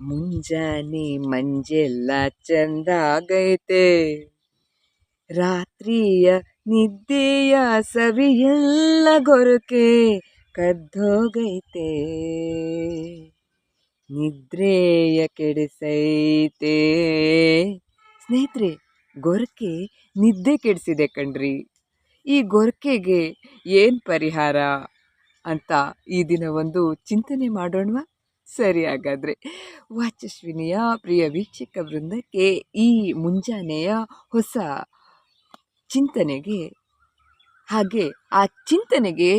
ಮುಂಜಾನೆ ಮಂಜೆಲ್ಲ ಚಂದಾಗೈತೆ. ರಾತ್ರಿಯ ನಿದ್ದೆಯ ಸವಿಯೆಲ್ಲ ಗೊರಕೆ ಕದ್ದೋಗೈತೆ. ನಿದ್ರೆಯ ಕೆಡಿಸೈತೆ. ಸ್ನೇಹಿತರೆ, ಗೊರಕೆ ನಿದ್ದೆ ಕೆಡಿಸಿದೆ ಕಣ್ರಿ. ಈ ಗೊರಕೆಗೆ ಏನು ಪರಿಹಾರ? ಅಂತ ಈ ದಿನ ಒಂದು ಚಿಂತನೆ ಮಾಡೋಣವಾ? ಸರಿ ಹಾಗಾದರೆ. ವಾಚಸ್ವಿನಿಯ ಪ್ರಿಯ ವೀಕ್ಷಕ ವೃಂದಕ್ಕೆ ಈ ಮುಂಜಾನೆಯ ಹೊಸ ಚಿಂತನೆಗೆ, ಹಾಗೆ ಆ ಚಿಂತನೆಗೆ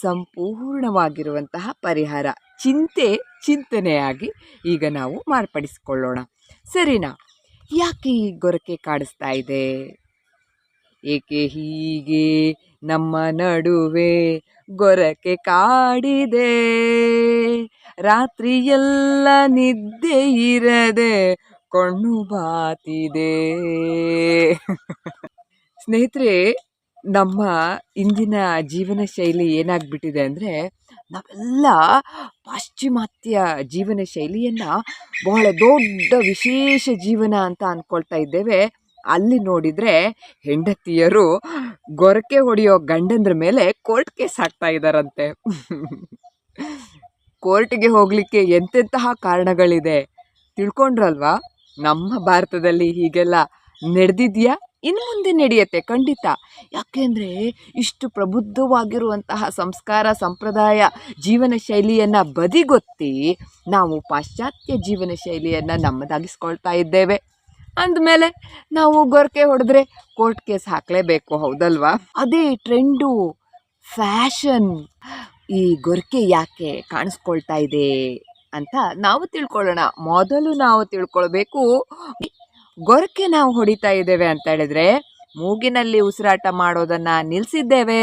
ಸಂಪೂರ್ಣವಾಗಿರುವಂತಹ ಪರಿಹಾರ. ಚಿಂತೆ ಚಿಂತನೆಯಾಗಿ ಈಗ ನಾವು ಮಾರ್ಪಡಿಸಿಕೊಳ್ಳೋಣ. ಸರಿನಾ? ಯಾಕೆ ಈ ಗೊರಕೆ ಕಾಡಿಸ್ತಾ ಇದೆ? ಏಕೆ ಹೀಗೆ ನಮ್ಮ ನಡುವೆ ಗೊರಕೆ ಕಾಡಿದೆ. ರಾತ್ರಿಯೆಲ್ಲ ನಿದ್ದೆ ಇರದೆ ಕಣ್ಣು ಬಾತಿದೆ. ಸ್ನೇಹಿತರೆ, ನಮ್ಮ ಇಂದಿನ ಜೀವನ ಶೈಲಿ ಏನಾಗ್ಬಿಟ್ಟಿದೆ ಅಂದರೆ, ನಾವೆಲ್ಲ ಪಾಶ್ಚಿಮಾತ್ಯ ಜೀವನ ಶೈಲಿಯನ್ನು ಬಹಳ ದೊಡ್ಡ ವಿಶೇಷ ಜೀವನ ಅಂತ ಅಂದ್ಕೊಳ್ತಾ ಇದ್ದೇವೆ. ಅಲ್ಲಿ ನೋಡಿದರೆ ಹೆಂಡತಿಯರು ಗೊರಕೆ ಹೊಡೆಯೋ ಗಂಡಂದ್ರ ಮೇಲೆ ಕೋರ್ಟ್ ಕೇಸ್ ಹಾಕ್ತಾ ಇದ್ದಾರಂತೆ ಕೋರ್ಟ್ಗೆ ಹೋಗಲಿಕ್ಕೆ ಎಂತೆಂತಹ ಕಾರಣಗಳಿದೆ? ತಿಳ್ಕೊಂಡ್ರಲ್ವಾ? ನಮ್ಮ ಭಾರತದಲ್ಲಿ ಹೀಗೆಲ್ಲ ನಡೆದಿದ್ಯಾ? ಇನ್ನು ಮುಂದೆ ನಡೆಯುತ್ತೆ, ಖಂಡಿತ. ಯಾಕೆಂದರೆ ಇಷ್ಟು ಪ್ರಬುದ್ಧವಾಗಿರುವಂತಹ ಸಂಸ್ಕಾರ, ಸಂಪ್ರದಾಯ, ಜೀವನ ಶೈಲಿಯನ್ನು ಬದಿಗೊತ್ತಿ ನಾವು ಪಾಶ್ಚಾತ್ಯ ಜೀವನ ಶೈಲಿಯನ್ನು ನಮ್ಮದಾಗಿಸ್ಕೊಳ್ತಾ ಇದ್ದೇವೆ. ಅಂದಮೇಲೆ ನಾವು ಗೊರಕೆ ಹೊಡೆದ್ರೆ ಕೋರ್ಟ್ ಕೇಸ್ ಹಾಕಲೇಬೇಕು, ಹೌದಲ್ವಾ? ಅದೇ ಟ್ರೆಂಡು, ಫ್ಯಾಷನ್. ಈ ಗೊರಕೆ ಯಾಕೆ ಕಾಣಿಸ್ಕೊಳ್ತಾ ಇದೆ ಅಂತ ನಾವು ತಿಳ್ಕೊಳ್ಳೋಣ. ಮೊದಲು ನಾವು ತಿಳ್ಕೊಳ್ಬೇಕು, ಗೊರಕೆ ನಾವು ಹೊಡಿತಾ ಇದ್ದೇವೆ ಅಂತ ಹೇಳಿದ್ರೆ ಮೂಗಿನಲ್ಲಿ ಉಸಿರಾಟ ಮಾಡೋದನ್ನು ನಿಲ್ಲಿಸಿದ್ದೇವೆ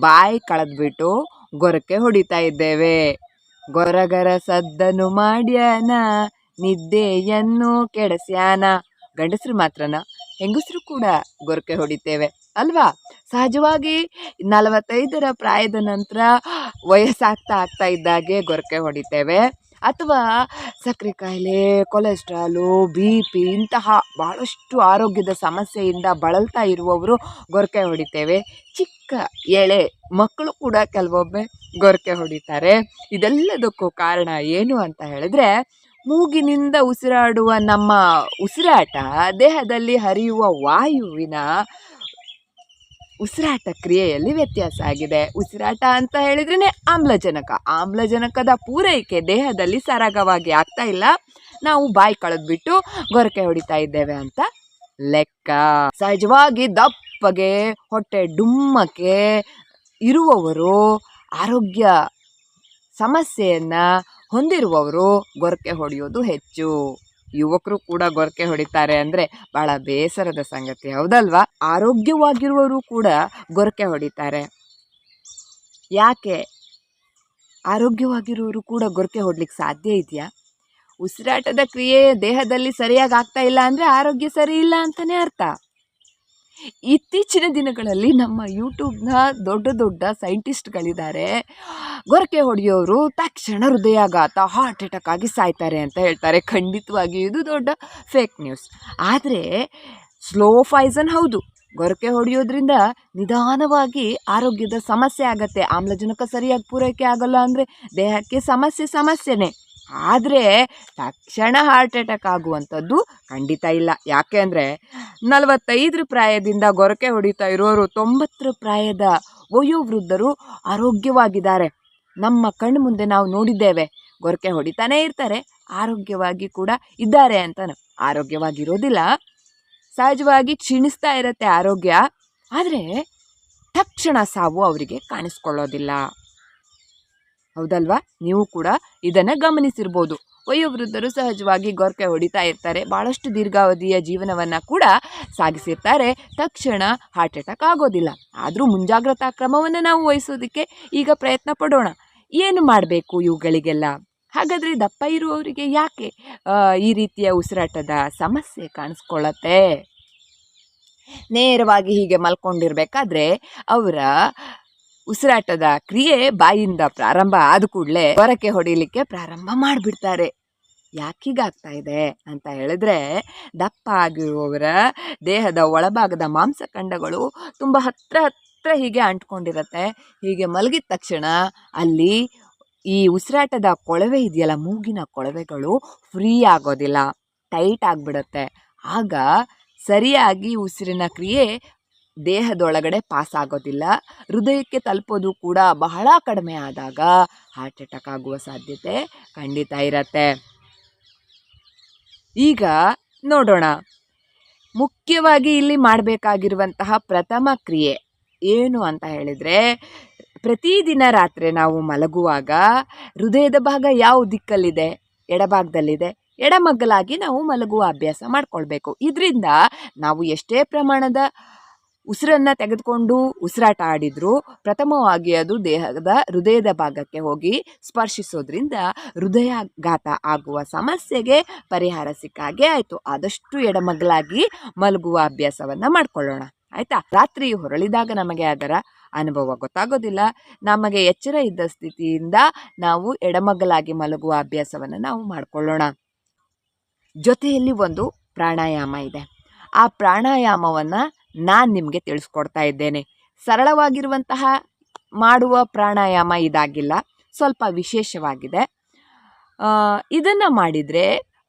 ಬಾಯಿ ಕಳೆದ್ಬಿಟ್ಟು ಗೊರಕೆ ಹೊಡಿತಾ ಇದ್ದೇವೆ. ಗೊರಗರ ಸದ್ದನು ಮಾಡ್ಯಾನ, ನಿದ್ದೆಯನ್ನು ಕೆಡಸ್ಯಾನ. ಗಂಡಸರು ಮಾತ್ರನ? ಹೆಂಗಸರು ಕೂಡ ಗೊರಕೆ ಹೊಡಿತೇವೆ, ಅಲ್ವಾ? ಸಹಜವಾಗಿ ನಲವತ್ತೈದರ ಪ್ರಾಯದ ನಂತರ ವಯಸ್ಸಾಗ್ತಾ ಆಗ್ತಾ ಇದ್ದಾಗೆ ಗೊರಕೆ ಹೊಡಿತೇವೆ. ಅಥವಾ ಸಕ್ಕರೆ ಕಾಯಿಲೆ ಕೊಲೆಸ್ಟ್ರಾಲು, ಬಿ ಪಿ ಇಂತಹ ಭಾಳಷ್ಟು ಆರೋಗ್ಯದ ಸಮಸ್ಯೆಯಿಂದ ಬಳಲ್ತಾ ಇರುವವರು ಗೊರಕೆ ಹೊಡಿತೇವೆ. ಚಿಕ್ಕ ಎಳೆ ಮಕ್ಕಳು ಕೂಡ ಕೆಲವೊಮ್ಮೆ ಗೊರಕೆ ಹೊಡಿತಾರೆ. ಇದೆಲ್ಲದಕ್ಕೂ ಕಾರಣ ಏನು ಅಂತ ಹೇಳಿದ್ರೆ ಮೂಗಿನಿಂದ ಉಸಿರಾಡುವ ನಮ್ಮ ಉಸಿರಾಟ, ದೇಹದಲ್ಲಿ ಹರಿಯುವ ವಾಯುವಿನ ಉಸಿರಾಟ ಕ್ರಿಯೆಯಲ್ಲಿ ವ್ಯತ್ಯಾಸ ಆಗಿದೆ. ಉಸಿರಾಟ ಅಂತ ಹೇಳಿದ್ರೇ ಆಮ್ಲಜನಕ. ಆಮ್ಲಜನಕದ ಪೂರೈಕೆ ದೇಹದಲ್ಲಿ ಸರಾಗವಾಗಿ ಆಗ್ತಾ ಇಲ್ಲ. ನಾವು ಬಾಯಿ ಕಳೆದ್ಬಿಟ್ಟು ಗೊರಕೆ ಹೊಡಿತಾ ಇದ್ದೇವೆ ಅಂತ ಲೆಕ್ಕ. ಸಹಜವಾಗಿ ದಪ್ಪಗೆ, ಹೊಟ್ಟೆ ಡುಮ್ಮಕ್ಕೆ ಇರುವವರು ಆರೋಗ್ಯ ಸಮಸ್ಯೆಯನ್ನು ಹೊಂದಿರುವವರು ಗೊರಕೆ ಹೊಡೆಯೋದು ಹೆಚ್ಚು. ಯುವಕರು ಕೂಡ ಗೊರಕೆ ಹೊಡಿತಾರೆ ಅಂದರೆ ಭಾಳ ಬೇಸರದ ಸಂಗತಿ, ಹೌದಲ್ವಾ? ಆರೋಗ್ಯವಾಗಿರುವವರು ಕೂಡ ಗೊರಕೆ ಹೊಡಿತಾರೆ. ಯಾಕೆ? ಆರೋಗ್ಯವಾಗಿರುವವರು ಕೂಡ ಗೊರಕೆ ಹೊಡ್ಲಿಕ್ಕೆ ಸಾಧ್ಯ ಇದೆಯಾ? ಉಸಿರಾಟದ ಕ್ರಿಯೆ ದೇಹದಲ್ಲಿ ಸರಿಯಾಗಿ ಆಗ್ತಾ ಇಲ್ಲ ಅಂದರೆ ಆರೋಗ್ಯ ಸರಿ ಇಲ್ಲ ಅಂತಲೇ ಅರ್ಥ. ಇತ್ತೀಚಿನ ದಿನಗಳಲ್ಲಿ ನಮ್ಮ ಯೂಟ್ಯೂಬ್ನ ದೊಡ್ಡ ದೊಡ್ಡ ಸೈಂಟಿಸ್ಟ್ಗಳಿದ್ದಾರೆ. ಗೊರಕೆ ಹೊಡೆಯೋರು ತಕ್ಷಣ ಹೃದಯಾಘಾತ, ಹಾರ್ಟ್ ಅಟ್ಯಾಕ್ ಆಗಿ ಸಾಯ್ತಾರೆ ಅಂತ ಹೇಳ್ತಾರೆ. ಖಂಡಿತವಾಗಿ ಇದು ದೊಡ್ಡ ಫೇಕ್ ನ್ಯೂಸ್. ಆದರೆ ಸ್ಲೋ ಫೈಸನ್ ಹೌದು. ಗೊರಕೆ ಹೊಡೆಯೋದ್ರಿಂದ ನಿಧಾನವಾಗಿ ಆರೋಗ್ಯದ ಸಮಸ್ಯೆ ಆಗತ್ತೆ. ಆಮ್ಲಜನಕ ಸರಿಯಾಗಿ ಪೂರೈಕೆ ಆಗಲ್ಲ ಅಂದರೆ ದೇಹಕ್ಕೆ ಸಮಸ್ಯೆ, ಸಮಸ್ಯೆನೇ. ಆದರೆ ತಕ್ಷಣ ಹಾರ್ಟ್ ಅಟ್ಯಾಕ್ ಆಗುವಂಥದ್ದು ಖಂಡಿತ ಇಲ್ಲ. ಯಾಕೆ ಅಂದರೆ ನಲವತ್ತೈದರ ಪ್ರಾಯದಿಂದ ಗೊರಕೆ ಹೊಡಿತಾ ಇರೋರು ತೊಂಬತ್ತರ ಪ್ರಾಯದ ವಯೋವೃದ್ಧರು ಆರೋಗ್ಯವಾಗಿದ್ದಾರೆ. ನಮ್ಮ ಕಣ್ಣು ಮುಂದೆ ನಾವು ನೋಡಿದ್ದೇವೆ. ಗೊರಕೆ ಹೊಡಿತಾನೇ ಇರ್ತಾರೆ, ಆರೋಗ್ಯವಾಗಿ ಕೂಡ ಇದ್ದಾರೆ ಅಂತ ಆರೋಗ್ಯವಾಗಿರೋದಿಲ್ಲ. ಸಹಜವಾಗಿ ಕ್ಷೀಣಿಸ್ತಾ ಇರುತ್ತೆ ಆರೋಗ್ಯ, ಆದರೆ ತಕ್ಷಣ ಸಾವು ಅವರಿಗೆ ಕಾಣಿಸ್ಕೊಳ್ಳೋದಿಲ್ಲ. ಹೌದಲ್ವಾ? ನೀವು ಕೂಡ ಇದನ್ನು ಗಮನಿಸಿರ್ಬೋದು. ವಯೋವೃದ್ಧರು ಸಹಜವಾಗಿ ಗೊರಕೆ ಹೊಡಿತಾ ಇರ್ತಾರೆ. ಭಾಳಷ್ಟು ದೀರ್ಘಾವಧಿಯ ಜೀವನವನ್ನು ಕೂಡ ಸಾಗಿಸಿರ್ತಾರೆ. ತಕ್ಷಣ ಹಾರ್ಟ್ ಅಟ್ಯಾಕ್ ಆಗೋದಿಲ್ಲ. ಆದರೂ ಮುಂಜಾಗ್ರತಾ ಕ್ರಮವನ್ನು ನಾವು ವಹಿಸೋದಕ್ಕೆ ಈಗ ಪ್ರಯತ್ನ ಪಡೋಣ. ಏನು ಮಾಡಬೇಕು ಇವುಗಳಿಗೆಲ್ಲ? ಹಾಗಾದರೆ ದಪ್ಪ ಇರುವವರಿಗೆ ಯಾಕೆ ಈ ರೀತಿಯ ಉಸಿರಾಟದ ಸಮಸ್ಯೆ ಕಾಣಿಸ್ಕೊಳ್ಳತ್ತೆ ನೇರವಾಗಿ ಹೀಗೆ ಮಲ್ಕೊಂಡಿರಬೇಕಾದ್ರೆ ಅವರ ಉಸಿರಾಟದ ಕ್ರಿಯೆ ಬಾಯಿಂದ ಪ್ರಾರಂಭ ಆದ ಕೂಡಲೇ ಹೊರಕ್ಕೆ ಹೊಡಿಲಿಕ್ಕೆ ಪ್ರಾರಂಭ ಮಾಡಿಬಿಡ್ತಾರೆ. ಯಾಕೀಗಾಗ್ತಾ ಇದೆ ಅಂತ ಹೇಳಿದ್ರೆ, ದಪ್ಪ ಆಗಿರುವವರ ದೇಹದ ಒಳಭಾಗದ ಮಾಂಸಖಂಡಗಳು ತುಂಬ ಹತ್ರ ಹತ್ರ ಹೀಗೆ ಅಂಟ್ಕೊಂಡಿರತ್ತೆ. ಹೀಗೆ ಮಲಗಿದ ತಕ್ಷಣ ಅಲ್ಲಿ ಈ ಉಸಿರಾಟದ ಕೊಳವೆ ಇದೆಯಲ್ಲ, ಮೂಗಿನ ಕೊಳವೆಗಳು ಫ್ರೀ ಆಗೋದಿಲ್ಲ ಟೈಟ್ ಆಗಿಬಿಡತ್ತೆ. ಆಗ ಸರಿಯಾಗಿ ಉಸಿರಿನ ಕ್ರಿಯೆ ದೇಹದೊಳಗಡೆ ಪಾಸ್ ಆಗೋದಿಲ್ಲ ಹೃದಯಕ್ಕೆ ತಲುಪೋದು ಕೂಡ ಬಹಳ ಕಡಿಮೆ ಆದಾಗ ಹಾರ್ಟ್ ಅಟ್ಯಾಕ್ ಆಗುವ ಸಾಧ್ಯತೆ ಖಂಡಿತ ಇರತ್ತೆ. ಈಗ ನೋಡೋಣ. ಮುಖ್ಯವಾಗಿ ಇಲ್ಲಿ ಮಾಡಬೇಕಾಗಿರುವಂತಹ ಪ್ರಥಮ ಕ್ರಿಯೆ ಏನು ಅಂತ ಹೇಳಿದರೆ, ಪ್ರತಿದಿನ ರಾತ್ರಿ ನಾವು ಮಲಗುವಾಗ ಹೃದಯದ ಭಾಗ ಯಾವ ದಿಕ್ಕಲ್ಲಿದೆ? ಎಡಭಾಗದಲ್ಲಿದೆ. ಎಡಮಗ್ಗಲಾಗಿ ನಾವು ಮಲಗುವ ಅಭ್ಯಾಸ ಮಾಡಿಕೊಳ್ಬೇಕು. ಇದರಿಂದ ನಾವು ಎಷ್ಟೇ ಪ್ರಮಾಣದ ಉಸಿರನ್ನು ತೆಗೆದುಕೊಂಡು ಉಸಿರಾಟ ಆಡಿದರೂ. ಪ್ರಥಮವಾಗಿ ಅದು ದೇಹದ ಹೃದಯದ ಭಾಗಕ್ಕೆ ಹೋಗಿ ಸ್ಪರ್ಶಿಸೋದ್ರಿಂದ ಹೃದಯಾಘಾತ ಆಗುವ ಸಮಸ್ಯೆಗೆ ಪರಿಹಾರ ಸಿಕ್ಕಾಗೆ ಆಯಿತು. ಆದಷ್ಟು ಎಡಮಗಳಾಗಿ ಮಲಗುವ ಅಭ್ಯಾಸವನ್ನು ಮಾಡಿಕೊಳ್ಳೋಣ. ಆಯಿತಾ? ರಾತ್ರಿ ಹೊರಳಿದಾಗ ನಮಗೆ ಅದರ ಅನುಭವ ಗೊತ್ತಾಗೋದಿಲ್ಲ. ನಮಗೆ ಎಚ್ಚರ ಇದ್ದ ಸ್ಥಿತಿಯಿಂದ ನಾವು ಎಡಮಗಲಾಗಿ ಮಲಗುವ ಅಭ್ಯಾಸವನ್ನು ನಾವು ಮಾಡಿಕೊಳ್ಳೋಣ. ಜೊತೆಯಲ್ಲಿ ಒಂದು ಪ್ರಾಣಾಯಾಮ ಇದೆ. ಆ ಪ್ರಾಣಾಯಾಮವನ್ನು ನಾನು ನಿಮಗೆ ತಿಳಿಸ್ಕೊಡ್ತಾ ಇದ್ದೇನೆ. ಸರಳವಾಗಿರುವಂತಹ ಮಾಡುವ ಪ್ರಾಣಾಯಾಮ ಇದಾಗಿಲ್ಲ. ಸ್ವಲ್ಪ ವಿಶೇಷವಾಗಿದೆ. ಇದನ್ನು ಮಾಡಿದರೆ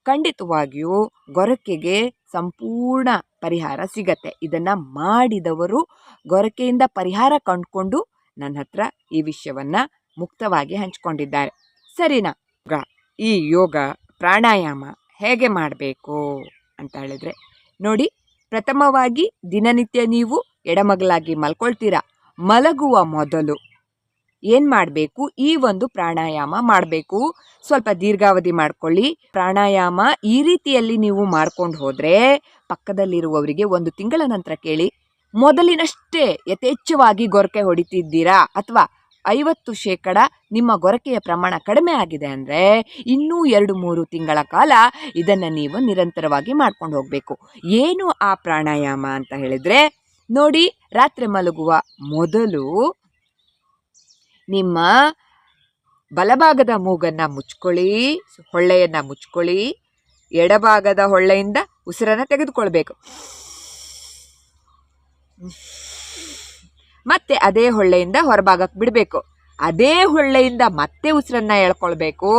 ಖಂಡಿತವಾಗಿಯೂ ಗೊರಕೆಗೆ ಸಂಪೂರ್ಣ ಪರಿಹಾರ ಸಿಗತ್ತೆ. ಇದನ್ನು ಮಾಡಿದವರು ಗೊರಕೆಯಿಂದ ಪರಿಹಾರ ಕಂಡುಕೊಂಡು ನನ್ನ ಹತ್ರ ಈ ವಿಷಯವನ್ನು ಮುಕ್ತವಾಗಿ ಹಂಚ್ಕೊಂಡಿದ್ದಾರೆ. ಸರಿನಾ? ಈ ಯೋಗ ಪ್ರಾಣಾಯಾಮ ಹೇಗೆ ಮಾಡಬೇಕು ಅಂತ ಹೇಳಿದ್ರೆ ನೋಡಿ. ಪ್ರಥಮವಾಗಿ ದಿನನಿತ್ಯ ನೀವು ಎಡಮಗಲಾಗಿ ಮಲ್ಕೊಳ್ತೀರಾ? ಮಲಗುವ ಮೊದಲು ಏನು ಮಾಡಬೇಕು? ಈ ಒಂದು ಪ್ರಾಣಾಯಾಮ ಮಾಡಬೇಕು. ಸ್ವಲ್ಪ ದೀರ್ಘಾವಧಿ ಮಾಡ್ಕೊಳ್ಳಿ. ಪ್ರಾಣಾಯಾಮ ಈ ರೀತಿಯಲ್ಲಿ ನೀವು ಮಾಡ್ಕೊಂಡು ಹೋದರೆ ಪಕ್ಕದಲ್ಲಿರುವವರಿಗೆ ಒಂದು ತಿಂಗಳ ನಂತರ ಕೇಳಿ, ಮೊದಲಿನಷ್ಟೇ ಯಥೇಚ್ಛವಾಗಿ ಗೊರಕೆ ಹೊಡಿತಿದ್ದೀರಾ ಅಥವಾ ಐವತ್ತು ಶೇಕಡ ನಿಮ್ಮ ಗೊರಕೆಯ ಪ್ರಮಾಣ ಕಡಿಮೆ ಆಗಿದೆ ಅಂದರೆ ಇನ್ನೂ ಎರಡು ಮೂರು ತಿಂಗಳ ಕಾಲ ಇದನ್ನು ನೀವು ನಿರಂತರವಾಗಿ ಮಾಡ್ಕೊಂಡು ಹೋಗಬೇಕು. ಏನು ಆ ಪ್ರಾಣಾಯಾಮ ಅಂತ ಹೇಳಿದರೆ, ನೋಡಿ ರಾತ್ರಿ ಮಲಗುವ ಮೊದಲು ನಿಮ್ಮ ಬಲಭಾಗದ ಮೂಗನ್ನು ಮುಚ್ಕೊಳ್ಳಿ, ಹೊಳ್ಳೆಯನ್ನು ಮುಚ್ಕೊಳ್ಳಿ, ಎಡಭಾಗದ ಹೊಳ್ಳೆಯಿಂದ ಉಸಿರನ್ನು ತೆಗೆದುಕೊಳ್ಬೇಕು. ಮತ್ತೆ ಅದೇ ಹೊಳ್ಳೆಯಿಂದ ಹೊರಭಾಗಕ್ಕೆ ಬಿಡಬೇಕು. ಅದೇ ಹೊಳ್ಳೆಯಿಂದ ಮತ್ತೆ ಉಸಿರನ್ನ ಎಳ್ಕೊಳ್ಬೇಕು.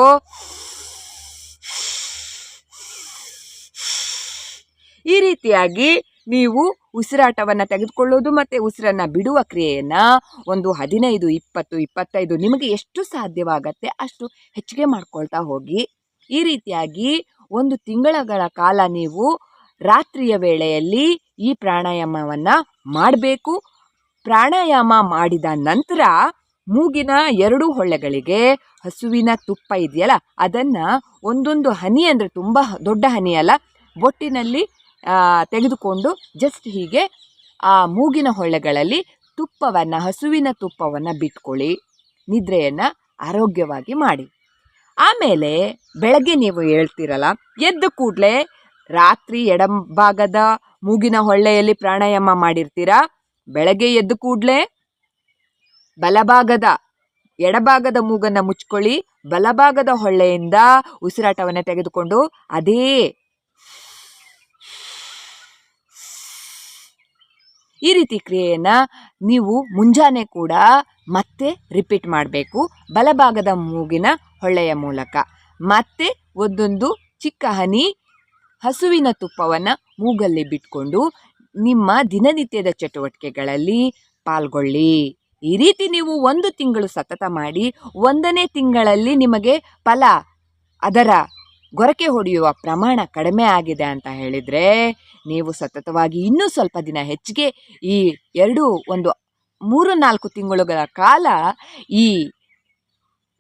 ಈ ರೀತಿಯಾಗಿ ನೀವು ಉಸಿರಾಟವನ್ನು ತೆಗೆದುಕೊಳ್ಳೋದು ಮತ್ತು ಉಸಿರನ್ನು ಬಿಡುವ ಕ್ರಿಯೆಯನ್ನು ಒಂದು ಹದಿನೈದು, ಇಪ್ಪತ್ತು, ಇಪ್ಪತ್ತೈದು ನಿಮಗೆ ಎಷ್ಟು ಸಾಧ್ಯವಾಗತ್ತೆ ಅಷ್ಟು ಹೆಚ್ಚಿಗೆ ಮಾಡ್ಕೊಳ್ತಾ ಹೋಗಿ. ಈ ರೀತಿಯಾಗಿ ಒಂದು ತಿಂಗಳಗಳ ಕಾಲ ನೀವು ರಾತ್ರಿಯ ವೇಳೆಯಲ್ಲಿ ಈ ಪ್ರಾಣಾಯಾಮವನ್ನು ಮಾಡಬೇಕು. ಪ್ರಾಣಾಯಾಮ ಮಾಡಿದ ನಂತರ ಮೂಗಿನ ಎರಡು ಹೊಳ್ಳೆಗಳಿಗೆ ಹಸುವಿನ ತುಪ್ಪ ಇದೆಯಲ್ಲ, ಅದನ್ನು ಒಂದೊಂದು ಹನಿ ಅಂದರೆ ತುಂಬ ದೊಡ್ಡ ಹನಿ ಅಲ್ಲ ಬೊಟ್ಟಿನಲ್ಲಿ ತೆಗೆದುಕೊಂಡು ಜಸ್ಟ್ ಹೀಗೆ ಆ ಮೂಗಿನ ಹೊಳ್ಳೆಗಳಲ್ಲಿ ತುಪ್ಪವನ್ನು, ಹಸುವಿನ ತುಪ್ಪವನ್ನು ಬಿಟ್ಕೊಳ್ಳಿ, ನಿದ್ರೆಯನ್ನು ಆರೋಗ್ಯವಾಗಿ ಮಾಡಿ. ಆಮೇಲೆ ಬೆಳಗ್ಗೆ ನೀವು ಹೇಳ್ತೀರಲ್ಲ, ಎದ್ದ ಕೂಡಲೇ ರಾತ್ರಿ ಎಡಭಾಗದ ಮೂಗಿನ ಹೊಳ್ಳೆಯಲ್ಲಿ ಪ್ರಾಣಾಯಾಮ ಮಾಡಿರ್ತೀರಾ? ಬೆಳಗ್ಗೆ ಎದ್ದ ಕೂಡಲೇ ಬಲಭಾಗದ ಎಡಭಾಗದ ಮೂಗನ್ನು ಮುಚ್ಕೊಳ್ಳಿ, ಬಲಭಾಗದ ಹೊಳ್ಳೆಯಿಂದ ಉಸಿರಾಟವನ್ನು ತೆಗೆದುಕೊಂಡು ಅದೇ ಈ ರೀತಿ ಕ್ರಿಯೆಯನ್ನು ನೀವು ಮುಂಜಾನೆ ಕೂಡ ಮತ್ತೆ ರಿಪೀಟ್ ಮಾಡಬೇಕು. ಬಲಭಾಗದ ಮೂಗಿನ ಹೊಳ್ಳೆಯ ಮೂಲಕ. ಮತ್ತೆ ಒಂದೊಂದು ಚಿಕ್ಕ ಹನಿ ಹಸುವಿನ ತುಪ್ಪವನ್ನು ಮೂಗಲ್ಲಿ ಬಿಟ್ಕೊಂಡು ನಿಮ್ಮ ದಿನನಿತ್ಯದ ಚಟುವಟಿಕೆಗಳಲ್ಲಿ ಪಾಲ್ಗೊಳ್ಳಿ. ಈ ರೀತಿ ನೀವು ಒಂದು ತಿಂಗಳು ಸತತ ಮಾಡಿ ಒಂದನೇ ತಿಂಗಳಲ್ಲಿ ನಿಮಗೆ ಫಲ ಅದರ ಗೊರಕೆ ಹೊಡೆಯುವ ಪ್ರಮಾಣ ಕಡಿಮೆ ಆಗಿದೆ ಅಂತ ಹೇಳಿದರೆ ನೀವು ಸತತವಾಗಿ ಇನ್ನೂ ಸ್ವಲ್ಪ ದಿನ ಹೆಚ್ಚಿಗೆ ಈ ಎರಡು, ಒಂದು, ಮೂರು, ನಾಲ್ಕು ತಿಂಗಳುಗಳ ಕಾಲ ಈ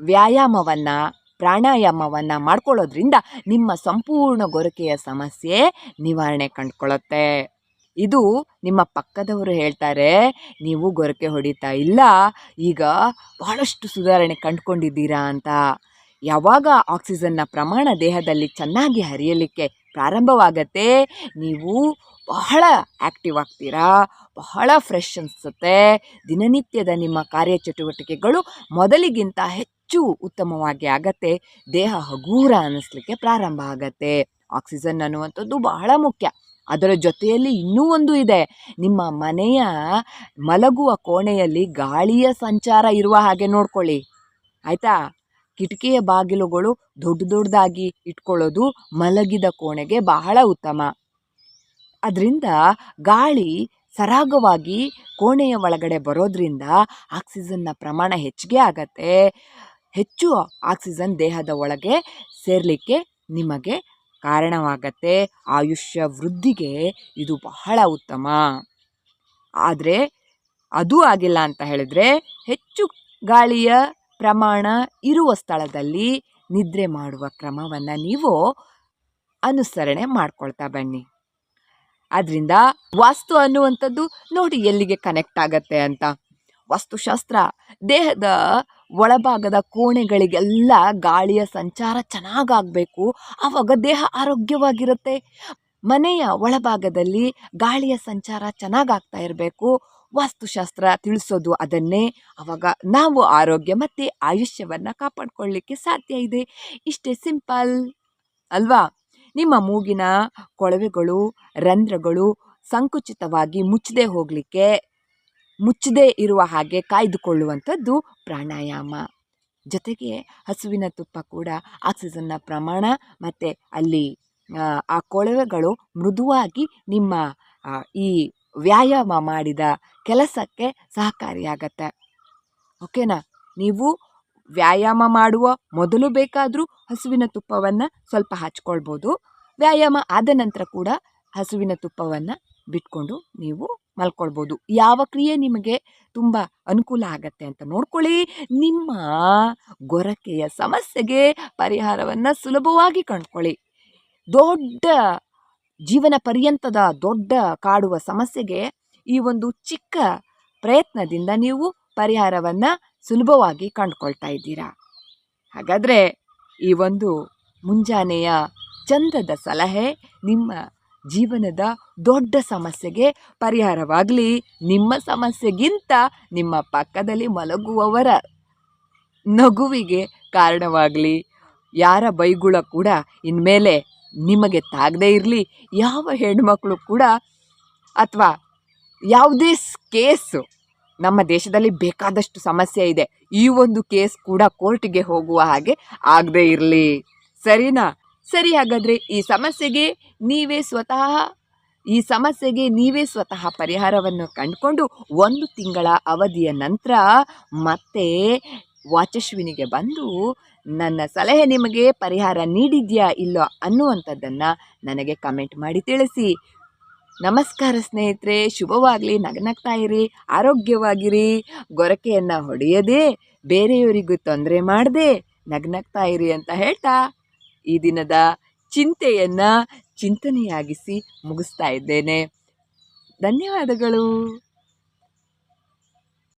ವ್ಯಾಯಾಮವನ್ನು, ಪ್ರಾಣಾಯಾಮವನ್ನು ಮಾಡ್ಕೊಳ್ಳೋದ್ರಿಂದ ನಿಮ್ಮ ಸಂಪೂರ್ಣ ಗೊರಕೆಯ ಸಮಸ್ಯೆ ನಿವಾರಣೆ ಕಂಡುಕೊಳ್ಳುತ್ತೆ. ಇದು ನಿಮ್ಮ ಪಕ್ಕದವರು ಹೇಳ್ತಾರೆ, ನೀವು ಗೊರಕೆ ಹೊಡಿತಾ ಇಲ್ಲ, ಈಗ ಬಹಳಷ್ಟು ಸುಧಾರಣೆ ಕಂಡುಕೊಂಡಿದ್ದೀರಾ ಅಂತ. ಯಾವಾಗ ಆಕ್ಸಿಜನ್ನ ಪ್ರಮಾಣ ದೇಹದಲ್ಲಿ ಚೆನ್ನಾಗಿ ಹರಿಯಲಿಕ್ಕೆ ಪ್ರಾರಂಭವಾಗತ್ತೆ, ನೀವು ಬಹಳ ಆ್ಯಕ್ಟಿವ್ ಆಗ್ತೀರಾ, ಬಹಳ ಫ್ರೆಶ್ ಅನಿಸುತ್ತೆ. ದಿನನಿತ್ಯದ ನಿಮ್ಮ ಕಾರ್ಯಚಟುವಟಿಕೆಗಳು ಮೊದಲಿಗಿಂತ ಹೆಚ್ಚು ಉತ್ತಮವಾಗಿ ಆಗತ್ತೆ, ದೇಹ ಹಗೂರ ಅನ್ನಿಸ್ಲಿಕ್ಕೆ ಪ್ರಾರಂಭ ಆಗತ್ತೆ. ಆಕ್ಸಿಜನ್ ಅನ್ನುವಂಥದ್ದು ಬಹಳ ಮುಖ್ಯ. ಅದರ ಜೊತೆಯಲ್ಲಿ ಇನ್ನೂ ಒಂದು ಇದೆ. ನಿಮ್ಮ ಮನೆಯ ಮಲಗುವ ಕೋಣೆಯಲ್ಲಿ ಗಾಳಿಯ ಸಂಚಾರ ಇರುವ ಹಾಗೆ ನೋಡ್ಕೊಳ್ಳಿ. ಆಯಿತಾ? ಕಿಟಕಿಯ ಬಾಗಿಲುಗಳು ದೊಡ್ಡ ದೊಡ್ಡದಾಗಿ ಇಟ್ಕೊಳ್ಳೋದು ಮಲಗಿದ ಕೋಣೆಗೆ ಬಹಳ ಉತ್ತಮ. ಅದರಿಂದ ಗಾಳಿ ಸರಾಗವಾಗಿ ಕೋಣೆಯ ಒಳಗಡೆ ಬರೋದ್ರಿಂದ ಆಕ್ಸಿಜನ್ನ ಪ್ರಮಾಣ ಹೆಚ್ಚಿಗೆ ಆಗತ್ತೆ. ಹೆಚ್ಚು ಆಕ್ಸಿಜನ್ ದೇಹದ ಒಳಗೆ ಸೇರಲಿಕ್ಕೆ ನಿಮಗೆ ಕಾರಣವಾಗತ್ತೆ. ಆಯುಷ್ಯ ವೃದ್ಧಿಗೆ ಇದು ಬಹಳ ಉತ್ತಮ. ಆದರೆ ಅದು ಆಗಿಲ್ಲ ಅಂತ ಹೇಳಿದ್ರೆ ಹೆಚ್ಚು ಗಾಳಿಯ ಪ್ರಮಾಣ ಇರುವ ಸ್ಥಳದಲ್ಲಿ ನಿದ್ರೆ ಮಾಡುವ ಕ್ರಮವನ್ನು ನೀವು ಅನುಸರಣೆ ಮಾಡ್ಕೊಳ್ತಾ ಬನ್ನಿ. ಅದರಿಂದ ವಾಸ್ತು ಅನ್ನುವಂಥದ್ದು ನೋಡಿ ಎಲ್ಲಿಗೆ ಕನೆಕ್ಟ್ ಆಗತ್ತೆ ಅಂತ. ವಾಸ್ತುಶಾಸ್ತ್ರ ದೇಹದ ಒಳಭಾಗದ ಕೋಣೆಗಳಿಗೆಲ್ಲ ಗಾಳಿಯ ಸಂಚಾರ ಚೆನ್ನಾಗಾಗಬೇಕು. ಆವಾಗ ದೇಹ ಆರೋಗ್ಯವಾಗಿರುತ್ತೆ. ಮನೆಯ ಒಳಭಾಗದಲ್ಲಿ ಗಾಳಿಯ ಸಂಚಾರ ಚೆನ್ನಾಗಾಗ್ತಾ ಇರಬೇಕು. ವಾಸ್ತುಶಾಸ್ತ್ರ ತಿಳಿಸೋದು ಅದನ್ನೇ. ಆವಾಗ ನಾವು ಆರೋಗ್ಯ ಮತ್ತು ಆಯುಷ್ಯವನ್ನು ಕಾಪಾಡಿಕೊಳ್ಳಿಕ್ಕೆ ಸಾಧ್ಯ ಇದೆ. ಇಷ್ಟೇ ಸಿಂಪಲ್. ಅಲ್ವಾ? ನಿಮ್ಮ ಮೂಗಿನ ಕೊಳವೆಗಳು, ರಂಧ್ರಗಳು ಸಂಕುಚಿತವಾಗಿ ಮುಚ್ಚದೆ ಹೋಗಲಿಕ್ಕೆ ಮುಚ್ಚದೇ ಇರುವ ಹಾಗೆ ಕಾಯ್ದುಕೊಳ್ಳುವಂಥದ್ದು ಪ್ರಾಣಾಯಾಮ. ಜೊತೆಗೆ ಹಸುವಿನ ತುಪ್ಪ ಕೂಡ ಆಕ್ಸಿಜನ್ನ ಪ್ರಮಾಣ ಮತ್ತು ಅಲ್ಲಿ ಆ, ಕೊಳವೆಗಳು ಮೃದುವಾಗಿ ನಿಮ್ಮ ಈ ವ್ಯಾಯಾಮ ಮಾಡಿದ ಕೆಲಸಕ್ಕೆ ಸಹಕಾರಿಯಾಗತ್ತೆ. ಓಕೆನಾ? ನೀವು ವ್ಯಾಯಾಮ ಮಾಡುವ ಮೊದಲು ಬೇಕಾದರೂ ಹಸುವಿನ ತುಪ್ಪವನ್ನು ಸ್ವಲ್ಪ ಹಚ್ಕೊಳ್ಬೋದು. ವ್ಯಾಯಾಮ ಆದ ನಂತರ ಕೂಡ ಹಸುವಿನ ತುಪ್ಪವನ್ನು ಬಿಟ್ಕೊಂಡು ನೀವು ಮಲ್ಕೊಳ್ಬೋದು. ಯಾವ ಕ್ರಿಯೆ ನಿಮಗೆ ತುಂಬ ಅನುಕೂಲ ಆಗತ್ತೆ ಅಂತ ನೋಡ್ಕೊಳ್ಳಿ. ನಿಮ್ಮ ಗೊರಕೆಯ ಸಮಸ್ಯೆಗೆ ಪರಿಹಾರವನ್ನು ಸುಲಭವಾಗಿ ಕಂಡ್ಕೊಳ್ಳಿ. ದೊಡ್ಡ ಜೀವನ ಪರ್ಯಂತದ ದೊಡ್ಡ ಕಾಡುವ ಸಮಸ್ಯೆಗೆ ಈ ಒಂದು ಚಿಕ್ಕ ಪ್ರಯತ್ನದಿಂದ ನೀವು ಪರಿಹಾರವನ್ನು ಸುಲಭವಾಗಿ ಕಂಡುಕೊಳ್ತಾ ಇದ್ದೀರಾ. ಹಾಗಾದರೆ ಈ ಒಂದು ಮುಂಜಾನೆಯ ಚಂದದ ಸಲಹೆ ನಿಮ್ಮ ಜೀವನದ ದೊಡ್ಡ ಸಮಸ್ಯೆಗೆ ಪರಿಹಾರವಾಗಲಿ. ನಿಮ್ಮ ಸಮಸ್ಯೆಗಿಂತ ನಿಮ್ಮ ಪಕ್ಕದಲ್ಲಿ ಮಲಗುವವರ ನಗುವಿಗೆ ಕಾರಣವಾಗಲಿ. ಯಾರ ಬೈಗುಳ ಕೂಡ ಇನ್ಮೇಲೆ ನಿಮಗೆ ತಾಗದೇ ಇರಲಿ. ಯಾವ ಹೆಣ್ಮಕ್ಳು ಕೂಡ ಅಥವಾ ಯಾವುದೇ ಕೇಸು ನಮ್ಮ ದೇಶದಲ್ಲಿ ಬೇಕಾದಷ್ಟು ಸಮಸ್ಯೆ ಇದೆ. ಈ ಒಂದು ಕೇಸ್ ಕೂಡ ಕೋರ್ಟಿಗೆ ಹೋಗುವ ಹಾಗೆ ಆಗದೇ ಇರಲಿ. ಸರಿನಾ? ಸರಿ ಹಾಗಾದರೆ ಈ ಸಮಸ್ಯೆಗೆ ನೀವೇ ಸ್ವತಃ, ಈ ಸಮಸ್ಯೆಗೆ ನೀವೇ ಸ್ವತಃ ಪರಿಹಾರವನ್ನು ಕಂಡುಕೊಂಡು ಒಂದು ತಿಂಗಳ ಅವಧಿಯ ನಂತರ ಮತ್ತೆ ವಾಚಶ್ವಿನಿಗೆ ಬಂದು ನನ್ನ ಸಲಹೆ ನಿಮಗೆ ಪರಿಹಾರ ನೀಡಿದ್ಯಾ ಇಲ್ಲೋ ಅನ್ನುವಂಥದ್ದನ್ನು ನನಗೆ ಕಮೆಂಟ್ ಮಾಡಿ ತಿಳಿಸಿ. ನಮಸ್ಕಾರ ಸ್ನೇಹಿತರೆ, ಶುಭವಾಗಲಿ, ನಗನಗ್ತಾ ಇರಿ, ಆರೋಗ್ಯವಾಗಿರಿ, ಗೊರಕೆಯನ್ನು ಹೊಡೆಯದೆ, ಬೇರೆಯವರಿಗೂ ತೊಂದರೆ ಮಾಡದೆ, ನಗ್ನಗ್ತಾ ಇರಿ ಅಂತ ಹೇಳ್ತಾ ಈ ದಿನದ ಚಿಂತೆಯನ್ನು ಚಿಂತನೆಯಾಗಿಸಿ ಮುಗಿಸ್ತಾ ಇದ್ದೇನೆ. ಧನ್ಯವಾದಗಳು.